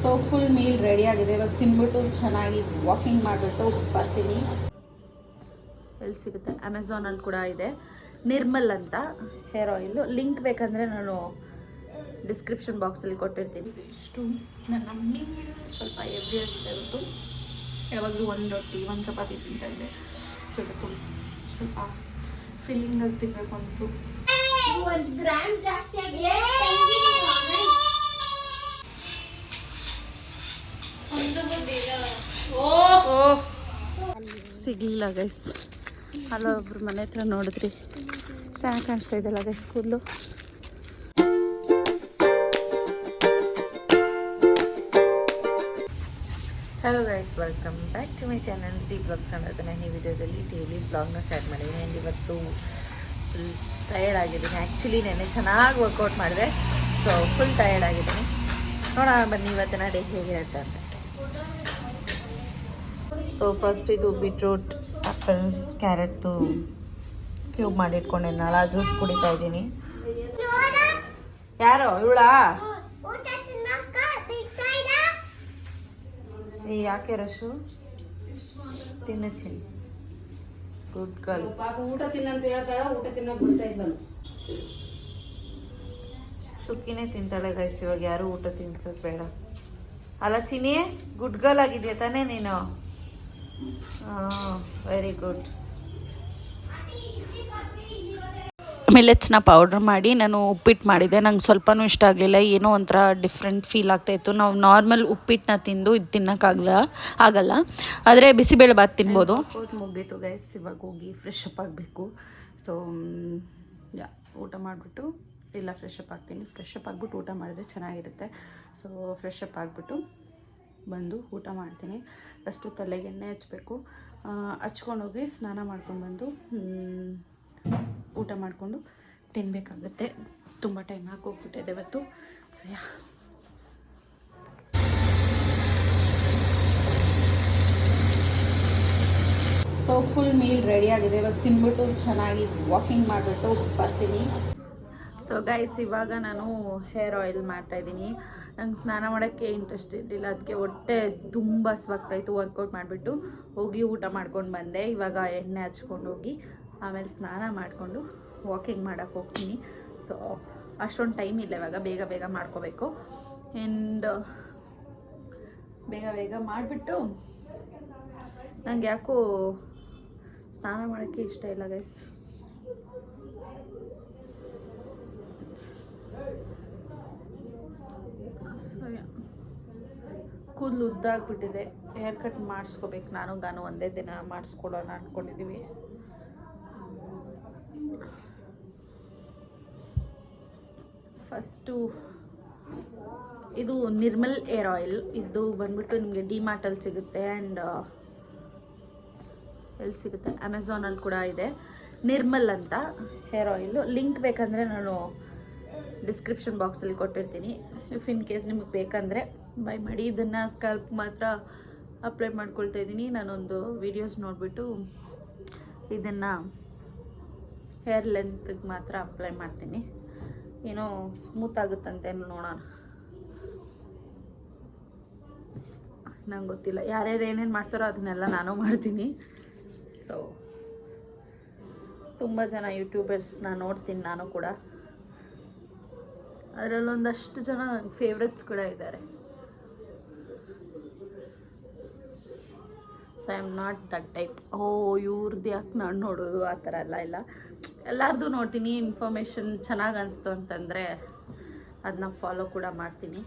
So full meal ready ಆಗಿದೆ. ಇವಾಗ ತಿನ್ಬಿಟ್ಟು ಚೆನ್ನಾಗಿ ವಾಕಿಂಗ್ ಮಾಡಿಬಿಟ್ಟು ಬರ್ತೀನಿ. ಎಲ್ಲಿ ಸಿಗುತ್ತೆ. ಅಮೆಝಾನಲ್ಲಿ ಕೂಡ ಇದೆ. ನಿರ್ಮಲ್ ಅಂತ ಹೇರ್ ಆಯಿಲು ಲಿಂಕ್ ಬೇಕಂದರೆ ನಾನು ಡಿಸ್ಕ್ರಿಪ್ಷನ್ ಬಾಕ್ಸಲ್ಲಿ ಕೊಟ್ಟಿರ್ತೀನಿ. ಇಷ್ಟು ನನ್ನ ಮೀಲ್ ಸ್ವಲ್ಪ ಹೆವಿ ಆಗಿದೆ ಇವತ್ತು. ಯಾವಾಗಲೂ ಒಂದು ರೊಟ್ಟಿ ಒಂದು ಚಪಾತಿ ತಿಂತಾ ಇದ್ದೆ. ಸ್ವಲ್ಪ ಸ್ವಲ್ಪ ಫೀಲಿಂಗ್ ಆಗಿ ತಿನ್ನಬೇಕು ಅನಿಸ್ತು. ಒಂದು ಗ್ರಾಮ್ ಜಾಸ್ತಿ ಆಗಿದೆ ಸಿಗಲಿಲ್ಲ ಗೈಸ್ ಅಲ್ಲೊಬ್ರು ಮನೆ ಹತ್ರ ನೋಡಿದ್ರಿ. ಚೆನ್ನಾಗಿ ಕಾಣಿಸ್ತಾ ಇದೆಯಲ್ಲ guys school hello guys welcome back to my channel G vlogs ಕಾಣಿರುತ್ತೆ ನಾನು ಈ ವಿಡಿಯೋದಲ್ಲಿ ಡೈಲಿ ಬ್ಲಾಗ್ನ ಸ್ಟಾರ್ಟ್ ಮಾಡಿದ್ದೀನಿ. ಆ್ಯಂಡ್ ಇವತ್ತು ಫುಲ್ ಟಯರ್ಡ್ ಆಗಿದ್ದೀನಿ. ಆ್ಯಕ್ಚುಲಿ ನೆನ್ನೆ ಚೆನ್ನಾಗಿ ವರ್ಕೌಟ್ ಮಾಡಿದೆ. ಸೊ ಫುಲ್ ಟಯರ್ಡ್ ಆಗಿದ್ದೀನಿ. ನೋಡೋಣ ಬನ್ನಿ, ಇವತ್ತಿನ ಡೇ ಹೇಗಿರುತ್ತೆ ಅಂತ. ಸೊ ಫಸ್ಟ್ ಇದು ಬೀಟ್ರೂಟ್ ಆ್ಯಪಲ್ ಕ್ಯಾರೆಟ್ದು ಕ್ಯೂಬ್ ಮಾಡಿಟ್ಕೊಂಡೆ. ನಾಳ ಜ್ಯೂಸ್ ಕುಡಿತಾ ಇದ್ದೀನಿ. ಯಾರೋ? ಇವಳಾ? ಇಲ್ಲ ಯಾಕೆ ರಶು? ತಿನ್ನ ಚಿನ್ ಗುಡ್ ಗರ್ಲ್ ಪಾಪ ಊಟ ತಿನ್ನಂತ ಹೇಳ್ತಾಳ ಊಟ ತಿನ್ನ ಬಿಡ್ತಾ ಇದ್ದನು ಸುಕ್ಕಿನೇ ತಿಂತಾಳೆ ಗೈಸ್ ಇವಾಗ ಯಾರು ಊಟ ತಿನ್ಸೋದು ಬೇಡ. ಅಲ್ಲ ಚಿನಿ ಗುಡ್ ಗರ್ಲ್ ಆಗಿದೆಯಾ ತಾನೇ ನೀನು? ವೆರಿ ಗುಡ್ ಮಿಲೆಟ್ಸ್ನ ಪೌಡ್ರ್ ಮಾಡಿ ನಾನು ಉಪ್ಪಿಟ್ಟು ಮಾಡಿದೆ. ನಂಗೆ ಸ್ವಲ್ಪನೂ ಇಷ್ಟ ಆಗಲಿಲ್ಲ. ಏನೋ ಒಂಥರ ಡಿಫ್ರೆಂಟ್ ಫೀಲ್ ಆಗ್ತಾಯಿತ್ತು ನಾವು ನಾರ್ಮಲ್ ಉಪ್ಪಿಟ್ಟನ್ನ ತಿಂದು ಇದು ತಿನ್ನೋಕ್ಕಾಗಲ್ಲ ಆಗಲ್ಲ. ಆದರೆ ಬಿಸಿಬೇಳೆ ಬಾತ್ ತಿನ್ಬೋದು. ಮುಗೀತು ಗೈಸ್ ಇವಾಗ ಹೋಗಿ ಫ್ರೆಶ್ ಅಪ್ ಆಗಬೇಕು. ಸೊ ಯಾ ಊಟ ಮಾಡಿಬಿಟ್ಟು ಇಲ್ಲ ಫ್ರೆಶ್ ಅಪ್ ಆಗ್ತೀನಿ. ಫ್ರೆಶ್ ಅಪ್ ಆಗಿಬಿಟ್ಟು ಊಟ ಮಾಡಿದ್ರೆ ಚೆನ್ನಾಗಿರುತ್ತೆ. ಸೊ ಫ್ರೆಶ್ ಅಪ್ ಆಗಿಬಿಟ್ಟು ಬಂದು ಊಟ ಮಾಡ್ತೀನಿ. ಫಸ್ಟು ತಲೆಗೆ ಎಣ್ಣೆ ಹಚ್ಚಬೇಕು ಹಚ್ಕೊಂಡೋಗಿ ಸ್ನಾನ ಮಾಡ್ಕೊಂಡು ಬಂದು ಊಟ ಮಾಡಿಕೊಂಡು ತಿನ್ನಬೇಕಾಗುತ್ತೆ ತುಂಬ ಟೈಮ್ ಹಾಕೋಗ್ಬಿಟ್ಟಿದೆ ಇವತ್ತು. ಸರಿಯಾ? ಸೊ ಫುಲ್ ಮೀಲ್ ರೆಡಿ ಆಗಿದೆ. ಇವಾಗ ತಿನ್ಬಿಟ್ಟು ಚೆನ್ನಾಗಿ ವಾಕಿಂಗ್ ಮಾಡಿಬಿಟ್ಟು ಬರ್ತೀನಿ. ಸೊ ಗೈಸ್ ಇವಾಗ ನಾನು ಹೇರ್ ಆಯಿಲ್ ಮಾಡ್ತಾ ಇದ್ದೀನಿ. ನಂಗೆ ಸ್ನಾನ ಮಾಡೋಕ್ಕೆ ಇಂಟ್ರೆಸ್ಟ್ ಇರಲಿಲ್ಲ. ಅದಕ್ಕೆ ಹೊಟ್ಟೆ ತುಂಬ ಹಸ್ವಾಗ್ತಾಯಿತ್ತು ವರ್ಕೌಟ್ ಮಾಡಿಬಿಟ್ಟು ಹೋಗಿ ಊಟ ಮಾಡ್ಕೊಂಡು ಬಂದೆ. ಇವಾಗ ಎಣ್ಣೆ ಹಚ್ಕೊಂಡು ಹೋಗಿ, ಆಮೇಲೆ ಸ್ನಾನ ಮಾಡಿಕೊಂಡು ವಾಕಿಂಗ್ ಮಾಡೋಕ್ಕೆ ಹೋಗ್ತೀನಿ. ಸೊ ಅಷ್ಟೊಂದು ಟೈಮ್ ಇಲ್ಲ ಇವಾಗ. ಬೇಗ ಬೇಗ ಮಾಡ್ಕೋಬೇಕು. ಆ್ಯಂಡ್ ಬೇಗ ಬೇಗ ಮಾಡಿಬಿಟ್ಟು ನನಗೆ ಯಾಕೋ ಸ್ನಾನ ಮಾಡೋಕ್ಕೆ ಇಷ್ಟ ಇಲ್ಲ ಗೈಸ್ ಕೂದಲು ಉದ್ದಾಗ್ಬಿಟ್ಟಿದೆ. ಹೇರ್ ಕಟ್ ಮಾಡಿಸ್ಕೋಬೇಕು ನಾನು. ನಾನು ಒಂದೇ ದಿನ ಮಾಡಿಸ್ಕೊಡೋಣ ಅಂದ್ಕೊಂಡಿದ್ದೀವಿ ಫಸ್ಟು ಇದು ನಿರ್ಮಲ್ ಏರ್ ಆಯಿಲ್ ಇದು ಬಂದ್ಬಿಟ್ಟು ನಿಮಗೆ ಡಿ ಮಾರ್ಟಲ್ಲಿ ಸಿಗುತ್ತೆ ಆ್ಯಂಡ್ ಎಲ್ಲಿ ಸಿಗುತ್ತೆ? ಅಮೆಝಾನಲ್ಲಿ ಕೂಡ ಇದೆ. ನಿರ್ಮಲ್ ಅಂತ ಹೇರ್ ಆಯಿಲು ಲಿಂಕ್ ಬೇಕಂದರೆ ನಾನು ಡಿಸ್ಕ್ರಿಪ್ಷನ್ ಬಾಕ್ಸಲ್ಲಿ ಕೊಟ್ಟಿರ್ತೀನಿ. ಇಫ್ ಇನ್ ಕೇಸ್ ನಿಮಗೆ ಬೇಕಂದರೆ ಬೈ ಮಾಡಿ ಇದನ್ನು ಸ್ಕಲ್ಪ್ ಮಾತ್ರ ಅಪ್ಲೈ ಮಾಡ್ಕೊಳ್ತಾ ಇದ್ದೀನಿ. ನಾನೊಂದು ವೀಡಿಯೋಸ್ ನೋಡಿಬಿಟ್ಟು ಇದನ್ನು ಹೇರ್ ಲೆಂತ್ಗೆ ಮಾತ್ರ ಅಪ್ಲೈ ಮಾಡ್ತೀನಿ. ಏನೋ ಸ್ಮೂತ್ ಆಗುತ್ತಂತೆ ನೋಡೋಣ. ನಂಗೆ ಗೊತ್ತಿಲ್ಲ. ಯಾರ್ಯಾರು ಏನೇನು ಮಾಡ್ತಾರೋ ಅದನ್ನೆಲ್ಲ ನಾನು ಮಾಡ್ತೀನಿ. ಸೊ ತುಂಬ ಜನ ಯೂಟ್ಯೂಬರ್ಸ್ನ ನೋಡ್ತೀನಿ ನಾನು ಕೂಡ. ಅದರಲ್ಲೊಂದಷ್ಟು ಜನ ನನ್ನ ಫೇವ್ರೆಟ್ಸ್ ಕೂಡ ಇದ್ದಾರೆ so I am not that type ಓ ಇವ್ರದ್ದು ಯಾಕೆ ನಾನು ನೋಡೋದು ಆ ಥರ ಎಲ್ಲ ಇಲ್ಲ. ಎಲ್ಲರದು ನೋಡ್ತೀನಿ ಇನ್ಫಾರ್ಮೇಷನ್ ಚೆನ್ನಾಗಿ ಅನಿಸ್ತು ಅಂತಂದರೆ ಅದನ್ನ ಫಾಲೋ ಕೂಡ ಮಾಡ್ತೀನಿ.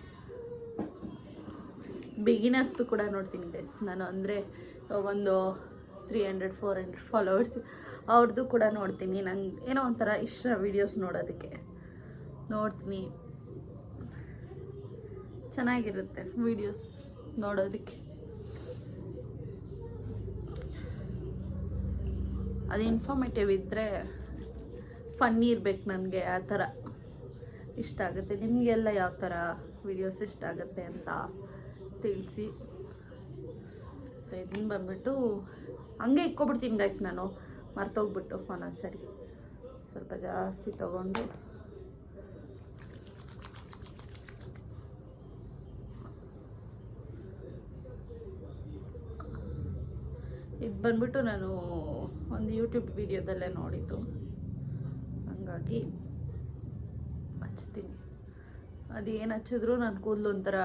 ಬಿಗಿನರ್ಸ್ದು ಕೂಡ ನೋಡ್ತೀನಿ ಗೈಸ್ ನಾನು ಅಂದರೆ ಒಂದು three hundred four hundred followers ಅವ್ರದ್ದು ಕೂಡ ನೋಡ್ತೀನಿ. ನಂಗೆ ಏನೋ ಒಂಥರ ಇಷ್ಟ ವೀಡಿಯೋಸ್ ನೋಡೋದಕ್ಕೆ. ನೋಡ್ತೀನಿ. ಚೆನ್ನಾಗಿರುತ್ತೆ ವೀಡಿಯೋಸ್ ನೋಡೋದಕ್ಕೆ. ಅದು ಇನ್ಫಾರ್ಮೇಟಿವ್ ಇದ್ದರೆ ಫನ್ನಿ ಇರಬೇಕು ನನಗೆ, ಆ ಥರ ಇಷ್ಟ ಆಗುತ್ತೆ. ನಿಮಗೆಲ್ಲ ಯಾವ ಥರ ವಿಡಿಯೋಸ್ ಇಷ್ಟ ಆಗುತ್ತೆ ಅಂತ ತಿಳಿಸಿ. ಸೊ ಇದನ್ನು ಬಂದುಬಿಟ್ಟು ಹಂಗೆ ಇಕ್ಕೊಬಿಡ್ತೀನಿ ಗೈಸ್ ನಾನು. ಮರ್ತೋಗ್ಬಿಟ್ಟು ಒಂದೊಂದು ಸರಿ ಸ್ವಲ್ಪ ಜಾಸ್ತಿ ತಗೊಂಡು. ಇದು ಬಂದುಬಿಟ್ಟು ನಾನು ಒಂದು ಯೂಟ್ಯೂಬ್ ವಿಡಿಯೋದಲ್ಲೇ ನೋಡಿದ್ದು. ಹಂಗಾಗಿ ಹಚ್ತೀನಿ. ಅದು ಏನು ಹಚ್ಚಿದ್ರು ನನ್ನ ಕೂದಲು ಒಂಥರ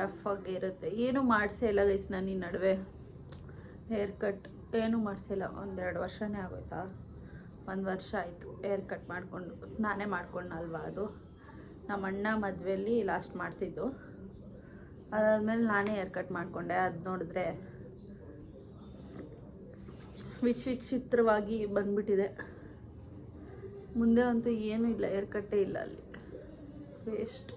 ರಫ್ ಇರುತ್ತೆ. ಏನು ಮಾಡಿಸೇ ಇಲ್ಲ ಗೈಸ್ ನಾನು ಈ ನಡುವೆ. ಹೇರ್ ಕಟ್ ಏನೂ ಮಾಡಿಸಿಲ್ಲ ಒಂದೆರಡು ವರ್ಷನೇ ಆಗೋಯ್ತಾ? ಒಂದು ವರ್ಷ ಆಯಿತು ಹೇರ್ ಕಟ್ ಮಾಡಿಕೊಂಡು, ನಾನೇ ಮಾಡ್ಕೊಂಡಲ್ವಾ ಅದು? ನಮ್ಮ ಅಣ್ಣ ಮದುವೆಯಲ್ಲಿ ಲಾಸ್ಟ್ ಮಾಡಿಸಿದ್ದು. ಅದಾದಮೇಲೆ ನಾನೇ ಹೇರ್ ಕಟ್ ಮಾಡಿಕೊಂಡೆ. ಅದು ನೋಡಿದ್ರೆ ವಿಚಿತ್ರವಾಗಿ ಬಂದ್ಬಿಟ್ಟಿದೆ. ಮುಂದೆ ಅಂತೂ ಏನೂ ಇಲ್ಲ ಏರ್ಕಟ್ಟೆ ಕಟ್ಟೇ ಇಲ್ಲ ಅಲ್ಲಿ. ವೇಸ್ಟ್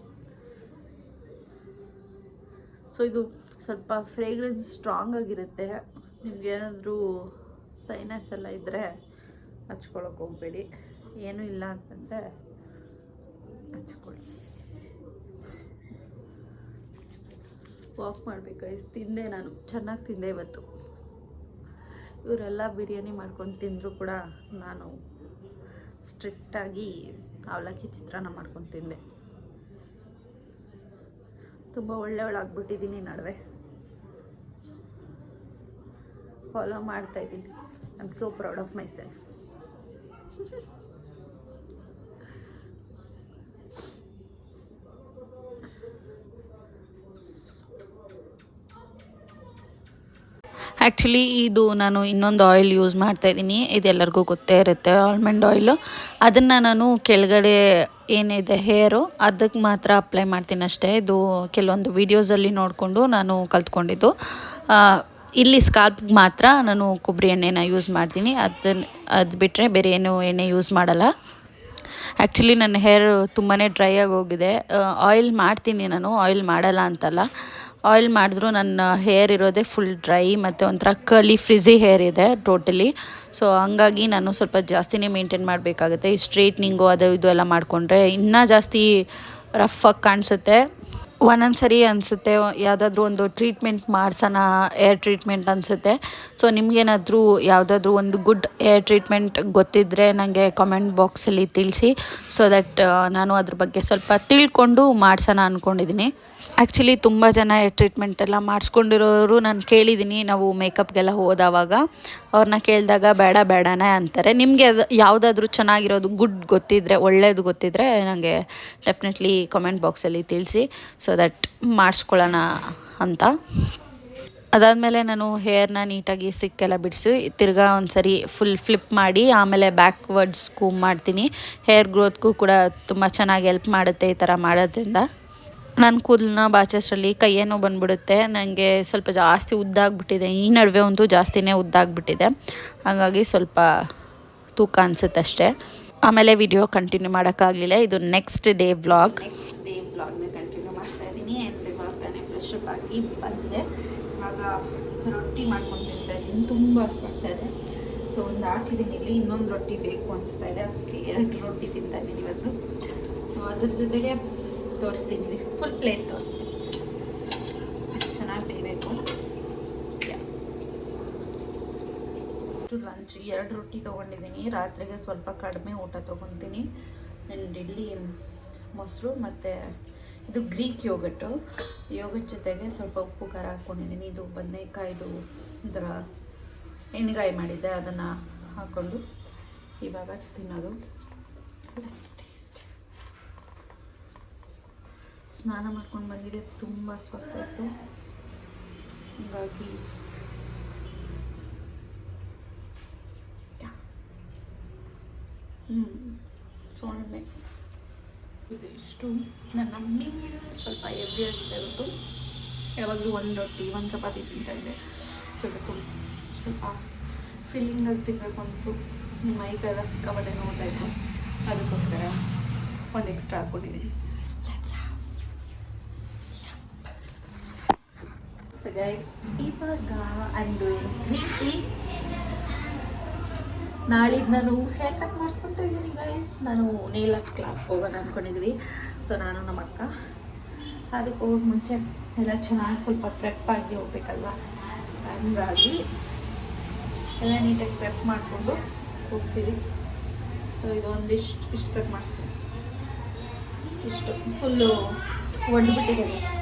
ಸೊ ಇದು ಸ್ವಲ್ಪ ಫ್ರೇಗ್ರೆನ್ಸ್ ಸ್ಟ್ರಾಂಗ್ ಆಗಿರುತ್ತೆ. ನಿಮ್ಗೆ ಏನಾದರೂ ಸೈನಸ್ ಎಲ್ಲ ಇದ್ದರೆ ಹಚ್ಕೊಳಕ್ಕೆ ಹೋಗ್ಬೇಡಿ. ಏನೂ ಇಲ್ಲ ಅಂತಂದರೆ ಹಚ್ಕೊಳ್ಳಿ. ವಾಕ್ ಮಾಡ್ಬೇಕು ತಿಂದೆ ನಾನು. ಚೆನ್ನಾಗಿ ತಿಂದೆ ಇವತ್ತು. ಇವರೆಲ್ಲ ಬಿರಿಯಾನಿ ಮಾಡ್ಕೊಂಡು ತಿಂದರೂ ಕೂಡ ನಾನು ಸ್ಟ್ರಿಕ್ಟಾಗಿ ಅವಲಕ್ಕಿ ಚಿತ್ರಾನ್ನ ಮಾಡ್ಕೊಂಡು ತಿಂದೆ. ತುಂಬ ಒಳ್ಳೆಯವಳಾಗ್ಬಿಟ್ಟಿದ್ದೀನಿ ನಡುವೆ. ಫಾಲೋ ಮಾಡ್ತಾಯಿದ್ದೀನಿ I am so proud of myself actually ಇದು ನಾನು ಇನ್ನೊಂದು ಆಯಿಲ್ ಯೂಸ್ ಮಾಡ್ತಾ ಇದ್ದೀನಿ. ಇದೆಲ್ಲರಿಗೂ ಗೊತ್ತೇ ಇರುತ್ತೆ ಆಲ್ಮಂಡ್ ಆಯಿಲು ಅದನ್ನು ನಾನು ಕೆಳಗಡೆ ಏನಿದೆ ಹೇರು ಅದಕ್ಕೆ ಮಾತ್ರ ಅಪ್ಲೈ ಮಾಡ್ತೀನಿ ಅಷ್ಟೇ. ಇದು ಕೆಲವೊಂದು ವೀಡಿಯೋಸಲ್ಲಿ ನೋಡಿಕೊಂಡು ನಾನು ಕಲ್ತ್ಕೊಂಡಿದ್ದು. ಇಲ್ಲಿ ಸ್ಕಾಲ್ಪ್ಗೆ ಮಾತ್ರ ನಾನು ಕೊಬ್ಬರಿ ಎಣ್ಣೆನ ಯೂಸ್ ಮಾಡ್ತೀನಿ. ಅದನ್ನು ಅದು ಬಿಟ್ಟರೆ ಬೇರೆ ಏನು ಎಣ್ಣೆ ಯೂಸ್ ಮಾಡಲ್ಲ. ಆ್ಯಕ್ಚುಲಿ ನನ್ನ ಹೇರ್ ತುಂಬಾ ಡ್ರೈ ಆಗಿ ಆಯಿಲ್ ಮಾಡ್ತೀನಿ ನಾನು ಆಯಿಲ್ ಮಾಡಲ್ಲ ಅಂತಲ್ಲ. ಆಯಿಲ್ ಮಾಡಿದ್ರು, ನನ್ನ ಹೇರ್ ಇರೋದೇ ಫುಲ್ ಡ್ರೈ ಮತ್ತು ಒಂಥರ ಕಲಿ ಫ್ರಿಜಿ ಹೇರ್ ಇದೆ ಟೋಟಲಿ ಸೊ ಹಂಗಾಗಿ ನಾನು ಸ್ವಲ್ಪ ಜಾಸ್ತಿನೇ ಮೇಂಟೈನ್ ಮಾಡಬೇಕಾಗುತ್ತೆ. ಈ ಸ್ಟ್ರೈಟ್ನಿಂಗು ಅದು ಇದು ಎಲ್ಲ ಮಾಡಿಕೊಂಡ್ರೆ ಇನ್ನೂ ಜಾಸ್ತಿ ರಫ್ ಆಗಿ ಕಾಣಿಸುತ್ತೆ. ಒಂದೊಂದು ಸರಿ ಅನಿಸುತ್ತೆ, ಯಾವುದಾದ್ರೂ ಒಂದು ಟ್ರೀಟ್ಮೆಂಟ್ ಮಾಡ್ಸೋಣ ಏರ್ ಟ್ರೀಟ್ಮೆಂಟ್ ಅನಿಸುತ್ತೆ. ಸೊ ನಿಮಗೇನಾದರೂ ಯಾವುದಾದ್ರೂ ಒಂದು ಗುಡ್ ಏರ್ ಟ್ರೀಟ್ಮೆಂಟ್ ಗೊತ್ತಿದ್ದರೆ ನನಗೆ ಕಾಮೆಂಟ್ ಬಾಕ್ಸಲ್ಲಿ ತಿಳಿಸಿ ಸೊ ದಟ್ ನಾನು ಅದ್ರ ಬಗ್ಗೆ ಸ್ವಲ್ಪ ತಿಳ್ಕೊಂಡು ಮಾಡ್ಸೋಣ ಅಂದ್ಕೊಂಡಿದ್ದೀನಿ ಆ್ಯಕ್ಚುಲಿ ತುಂಬ ಜನ ಏರ್ ಟ್ರೀಟ್ಮೆಂಟ್ ಎಲ್ಲ ಮಾಡಿಸ್ಕೊಂಡಿರೋರು ನಾನು ಕೇಳಿದ್ದೀನಿ ನಾವು ಮೇಕಪ್ಗೆಲ್ಲ ಹೋದವಾಗ. ಅವ್ರನ್ನ ಕೇಳಿದಾಗ ಬೇಡ, ಬೇಡನೇ ಅಂತಾರೆ. ನಿಮಗೆ ಯಾವುದಾದ್ರೂ ಚೆನ್ನಾಗಿರೋದು ಗುಡ್ ಗೊತ್ತಿದ್ದರೆ ಒಳ್ಳೇದು ಗೊತ್ತಿದ್ದರೆ ನನಗೆ ಡೆಫಿನೆಟ್ಲಿ ಕಾಮೆಂಟ್ ಬಾಕ್ಸಲ್ಲಿ ತಿಳಿಸಿ. ಸೊ ದಟ್ ಮಾಡಿಸ್ಕೊಳ್ಳೋಣ ಅಂತ. ಅದಾದಮೇಲೆ ನಾನು ಹೇರ್ನ ನೀಟಾಗಿ ಸಿಕ್ಕೆಲ್ಲ ಬಿಡಿಸಿ, ತಿರ್ಗಾ ಒಂದು ಸರಿ ಫುಲ್ ಫ್ಲಿಪ್ ಮಾಡಿ, ಆಮೇಲೆ ಬ್ಯಾಕ್ವರ್ಡ್ಸ್ ಕೂಮ್ ಮಾಡ್ತೀನಿ. ಹೇರ್ ಗ್ರೋತ್ಗೂ ಕೂಡ ತುಂಬ ಚೆನ್ನಾಗಿ ಹೆಲ್ಪ್ ಮಾಡುತ್ತೆ ಈ ಥರ ಮಾಡೋದ್ರಿಂದ. ನನ್ನ ಕೂದಲನ್ನ ಬಾಚಸ್ಟ್ರಲ್ಲಿ ಕೈಯೇನೋ ಬಂದ್ಬಿಡುತ್ತೆ ನನಗೆ ಸ್ವಲ್ಪ ಜಾಸ್ತಿ ಉದ್ದಾಗ್ಬಿಟ್ಟಿದೆ ಈ ನಡುವೆ ಒಂದು ಜಾಸ್ತಿನೇ ಉದ್ದಾಗ್ಬಿಟ್ಟಿದೆ ಹಾಗಾಗಿ ಸ್ವಲ್ಪ ತೂಕ ಅನಿಸುತ್ತೆ ಅಷ್ಟೇ ಆಮೇಲೆ ವಿಡಿಯೋ ಕಂಟಿನ್ಯೂ ಮಾಡೋಕ್ಕಾಗಲಿಲ್ಲ. ಇದು next day vlog next day ವ್ಲಾಗ್ನ ಕಂಟಿನ್ಯೂ ಮಾಡ್ತಾ ಇದ್ದೀನಿ ಆ್ಯಂಡ್ ಇವಾಗ ತಾನೇ ಫ್ರೆಶ್ ಅಪ್ ಆಗಿ ಬಂದಿದೆ. ಆಗ ರೊಟ್ಟಿ ಮಾಡ್ಕೊಂಡು ತಿಂತಾ ಇದ್ದೀನಿ ತುಂಬ ಹಸ್ವಾಗ್ತಾ ಇದೆ. ಸೊ ಒಂದು ಹಾಕಿದ್ದೀನಿ. ಇಲ್ಲಿ ಇನ್ನೊಂದು ರೊಟ್ಟಿ ಬೇಕು ಅನಿಸ್ತಾ ಇದೆ. ಅದಕ್ಕೆ ಎರಡು ರೊಟ್ಟಿ ತಿಂತಾ ಇವತ್ತು. ಸೊ ಅದ್ರ ಜೊತೆಗೆ ತೋರಿಸ್ತೀನಿ. ಫುಲ್ ಪ್ಲೇಟ್ ತೋರಿಸ್ತೀನಿ. ಚೆನ್ನಾಗಿ ಬೇಯಬೇಕು. ಲಂಚ್ ಎರಡು ರೊಟ್ಟಿ ತೊಗೊಂಡಿದ್ದೀನಿ. ರಾತ್ರಿಗೆ ಸ್ವಲ್ಪ ಕಡಿಮೆ ಊಟ ತೊಗೊತೀನಿ. ಆ್ಯಂಡ್ ಇಲ್ಲಿ ಮೊಸರು ಮತ್ತು ಇದು ಗ್ರೀಕ್ ಯೋಗಟ್ಟು. ಯೋಗಟ್ ಜೊತೆಗೆ ಸ್ವಲ್ಪ ಉಪ್ಪು, ಖಾರ ಹಾಕ್ಕೊಂಡಿದ್ದೀನಿ. ಇದು ಬದನೆಕಾಯ್ದು ಒಂಥರ ಎಣ್ಣೆಗಾಯಿ ಮಾಡಿದ್ದೆ. ಅದನ್ನು ಹಾಕ್ಕೊಂಡು ಇವಾಗ ತಿನ್ನೋದು. ಟೇಸ್ಟ್ ಸ್ನಾನ ಮಾಡ್ಕೊಂಡು ಬಂದಿದೆ. ತುಂಬ ಇತ್ತು. ಹಾಗಾಗಿ ಹ್ಞೂ ಸೊಳ್ಳೆ ಇದು ಇಷ್ಟು. ನನ್ನ ಮೀಲ್ ಸ್ವಲ್ಪ ಹೆವಿ ಆಗಿದೆ ಇವತ್ತು. ಯಾವಾಗಲೂ ಒಂದು ರೊಟ್ಟಿ, ಒಂದು ಚಪಾತಿ ತಿಂತಾ ಇದ್ದೆ. ಸ್ವಲ್ಪ ಸ್ವಲ್ಪ ಫೀಲಿಂಗ್ ಆಗಿ ತಿನ್ನಬೇಕು ಅನಿಸ್ತು. ಮೈಗೆಲ್ಲ ಸಿಕ್ಕಾಪಟ್ಟೆ ನೋಡ್ತಾ ಇತ್ತು. ಅದಕ್ಕೋಸ್ಕರ ಒಂದು ಎಕ್ಸ್ಟ್ರಾ ಹಾಕ್ಕೊಂಡಿದ್ದೀನಿ ಸೊ ಗೈಸ್ ಇವಾಗ ಐ ಡೂಯಿಂಗ್ ಗ್ರೀನ್ ಟೀ ನಾಳಿದ್ದು ನಾನು ಹೇರ್ ಕಟ್ ಮಾಡಿಸ್ಕೊತಾ ಇದ್ದೀನಿ ಗೈಸ್ ನಾನು ನೇಲ್ ಆರ್ಟ್ ಕ್ಲಾಸ್ಗೆ ಹೋಗೋಣ ಅಂದ್ಕೊಂಡಿದ್ವಿ ಸೊ ನಾನು ನಮ್ಮ ಅಕ್ಕ. ಅದಕ್ಕೆ ಹೋಗಿ ಮುಂಚೆ ಎಲ್ಲ ಚೆನ್ನಾಗಿ ಸ್ವಲ್ಪ ಪ್ರೆಪ್ ಆಗಿ ಹೋಗ್ಬೇಕಲ್ವ? ಹಂಗಾಗಿ ಎಲ್ಲ ನೀಟಾಗಿ ಪ್ರೆಪ್ ಮಾಡಿಕೊಂಡು ಹೋಗ್ತೀವಿ. ಸೊ ಇದೊಂದಿಷ್ಟು ಇಷ್ಟು ಕಟ್ ಮಾಡಿಸ್ತೀನಿ. ಇಷ್ಟು. ಫುಲ್ಲು ಒಡೆದ್ಬಿಟ್ಟಿದೆ ಗೈಸ್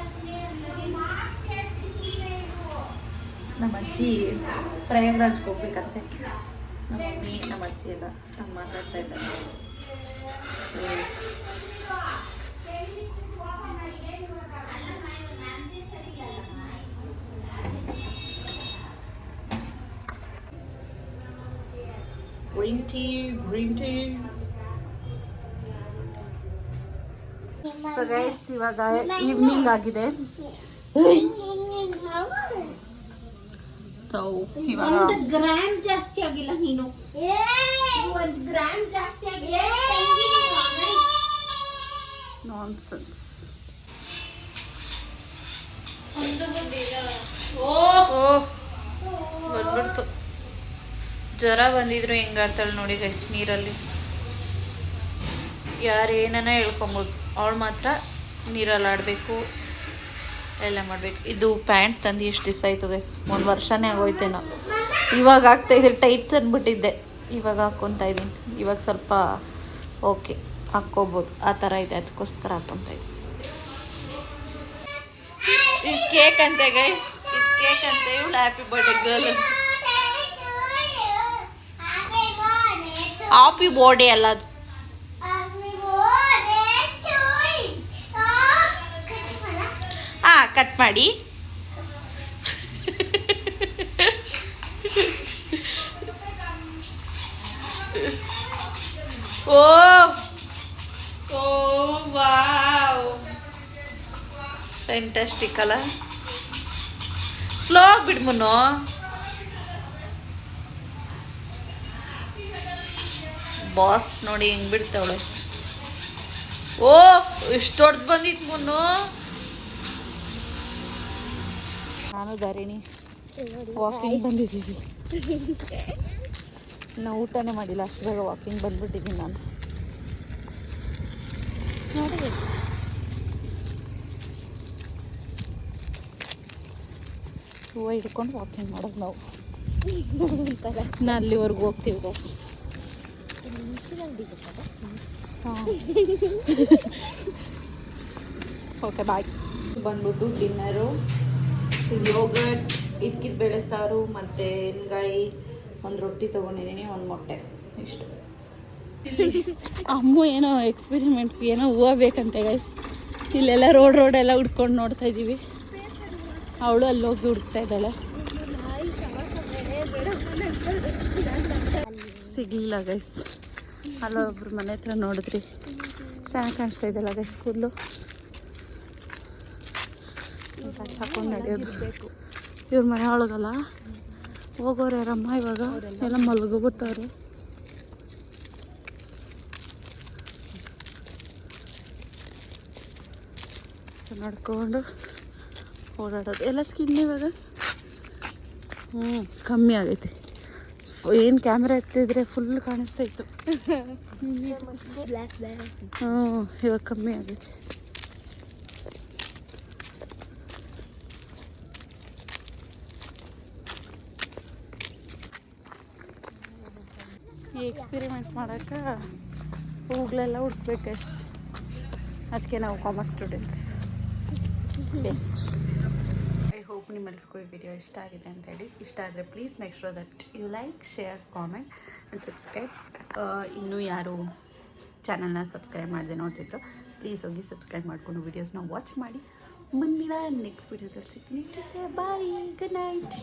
ನಮ್ಮ ಅಜ್ಜಿ ಪ್ರಯಾಗ್ರಾಜ್ಗೆ ಹೋಗ್ಬೇಕಂತೆ. ನಮ್ಮ ಮಮ್ಮಿ ನಮ್ಮ ಅಜ್ಜಿ ಎಲ್ಲ ನಾನು ಮಾತಾಡ್ತಾ ಇದ್ದಾರೆ green tea green tea so guys ಇವಾಗ ಈವ್ನಿಂಗ್ ಆಗಿದೆ. ಸೊ ಇವಾಗ ಒಂದು ಗ್ರಾಮ್ ಜಾಸ್ತಿ ಆಗಿಲ್ಲ ನೀನು. ಒಂದು ಗ್ರಾಮ್ ಜಾಸ್ತಿ ಆಗಿಲ್ಲ. ನಾನ್ಸೆನ್ಸ್ ಓ. ಓ ಬಂದ್ಬಿಡ್ತು ಜ್ವರ ಬಂದಿದ್ರು ಹೆಂಗಾಡ್ತಾಳೆ ನೋಡಿ ಗೈಸ್ ನೀರಲ್ಲಿ. ಯಾರು ಏನನ್ನ ಹೇಳ್ಕೊಬೋದು. ಅವಳು ಮಾತ್ರ ನೀರಲ್ಲಿ ಆಡಬೇಕು. ಎಲ್ಲ ಮಾಡಬೇಕು. ಇದು ಪ್ಯಾಂಟ್ ತಂದು ಎಷ್ಟು ದಿವಸ ಆಯ್ತು ಗೈಸ್ ಒಂದು ವರ್ಷನೇ ಆಗೋಯ್ತೇನೋ. ಇವಾಗ ಆಗ್ತಾ ಇದ್ರೆ ಟೈಟ್ ತಂದುಬಿಟ್ಟಿದ್ದೆ. ಇವಾಗ ಹಾಕ್ಕೊತಾ ಇದ್ದೀನಿ. ಇವಾಗ ಸ್ವಲ್ಪ ಓಕೆ ಹಾಕ್ಕೋಬೋದು. ಆ ಥರ ಇದೆ ಅದಕ್ಕೋಸ್ಕರ ಹಾಕ್ಕೊತಾ ಇದ್ದೀನಿ. ಇದು ಕೇಕ್ ಅಂತೆ ಗೈಸ್ ಇದು ಕೇಕ್ ಅಂತೆ ಇವಳು happy birthday girl happy birthday ಅಲ್ಲ ಅದು. ಹಾಂ ಕಟ್ ಮಾಡಿ. ಓ. Oh, wow. ಫ್ಯಾಂಟಾಸ್ಟಿಕ್ ಅಲ್ಲ ಸ್ಲೋ ಬಿಡ್ ಮುನ್ನು. ಬಾಸ್ ನೋಡಿ ಹೆಂಗ್ ಬಿಡ್ತಾವಳೆ. ಓ, ಇಷ್ಟು ದೊಡ್ಡದು ಬಂದಿತ್ತು ಮುನ್ನು. ನಾನು ಧಾರಿಣಿ. ವಾಕಿಂಗ್ ಬಂದಿದ್ದೀವಿ. ನಾವು ಊಟನೇ ಮಾಡಿಲ್ಲ ಅಷ್ಟು ಬೇಗ ವಾಕಿಂಗ್ ಬಂದ್ಬಿಟ್ಟಿದ್ದೀನಿ ನಾನು. ನೋಡಿ. ಹೂವು ಹಿಡ್ಕೊಂಡು ವಾಕಿಂಗ್ ಮಾಡೋದು ನಾವು. ನಾ ಅಲ್ಲಿವರೆಗೂ ಹೋಗ್ತೀವಿ. ಓಕೆ ಬಾಯ್ ಬಂದ್ಬಿಟ್ಟು ಡಿನ್ನರು ಯೋಗಟ್ ಇದ್ಕಿದ ಬೇಳೆ ಸಾರು ಮತ್ತು ಒಂದು ರೊಟ್ಟಿ ತೊಗೊಂಡಿದ್ದೀನಿ ಒಂದು ಮೊಟ್ಟೆ. ಇಷ್ಟು. ಅಮ್ಮ ಏನೋ ಎಕ್ಸ್ಪೆರಿಮೆಂಟ್ ಏನೋ ಹೂವು ಬೇಕಂತೆ ಗೈಸ್ ಇಲ್ಲೆಲ್ಲ ರೋಡ್ ರೋಡ್ ಎಲ್ಲ ಹುಡ್ಕೊಂಡು ನೋಡ್ತಾ ಇದ್ದೀವಿ ಅವಳು ಅಲ್ಲಿ ಹೋಗಿ ಹುಡುಕ್ತಾ ಇದ್ದಾಳೆ. ಸಿಗಲಿಲ್ಲ ಗೈಸ್ ಅಲ್ಲೊಬ್ರು ಮನೆ ಹತ್ರ ನೋಡಿದ್ರಿ. ಚೆನ್ನಾಗಿ ಕಾಣಿಸ್ತಾ ಇದೆಯಲ್ಲ ಗೈಸ್ ಕೂದಲು ಹಾಕೊಂಡು ನಡೆಯೋದು. ಇವ್ರ ಮನೆ ಒಳಗಲ್ಲ? ಹೋಗೋರು ಯಾರಮ್ಮ ಇವಾಗ? ಎಲ್ಲ ಮಲಗೋಗ್ತಾರೆ ನಡ್ಕೊಂಡು ಓಡಾಡೋದು. ಎಲ್ಲ ಸ್ಕಿನ್ ಇವಾಗ? ಹ್ಞೂ ಕಮ್ಮಿ ಆಗೈತೆ. ಏನು ಕ್ಯಾಮ್ರಾ ಎತ್ತಿದ್ರೆ ಫುಲ್ ಕಾಣಿಸ್ತಾ ಇತ್ತು. ಹ್ಞೂ ಇವಾಗ ಕಮ್ಮಿ ಆಗೈತೆ. ಈ ಎಕ್ಸ್ಪಿರಿಮೆಂಟ್ ಮಾಡೋಕೆ ಹೂಗಳೆಲ್ಲ ಹುಡ್ಕಬೇಕು ಅದಕ್ಕೆ ನಾವು commerce students best I hope ನಿಮ್ಮೆಲ್ಲರಿಗೂ ಈ ವಿಡಿಯೋ ಇಷ್ಟ ಆಗಿದೆ ಅಂತ ಹೇಳಿ. ಇಷ್ಟ ಆದರೆ please make sure that you like share comment and subscribe ಇನ್ನೂ ಯಾರು ಚಾನಲ್ನ ಸಬ್ಸ್ಕ್ರೈಬ್ ಮಾಡದೆ ನೋಡ್ತಿದ್ರು ಪ್ಲೀಸ್ ಹೋಗಿ ಸಬ್ಸ್ಕ್ರೈಬ್ ಮಾಡಿಕೊಂಡು ವೀಡಿಯೋಸ್ನ ವಾಚ್ ಮಾಡಿ. ಮುಂದಿನ ನೆಕ್ಸ್ಟ್ ವೀಡಿಯೋದಲ್ಲಿ ಸಿಗ್ತೀನಿ. Bye good night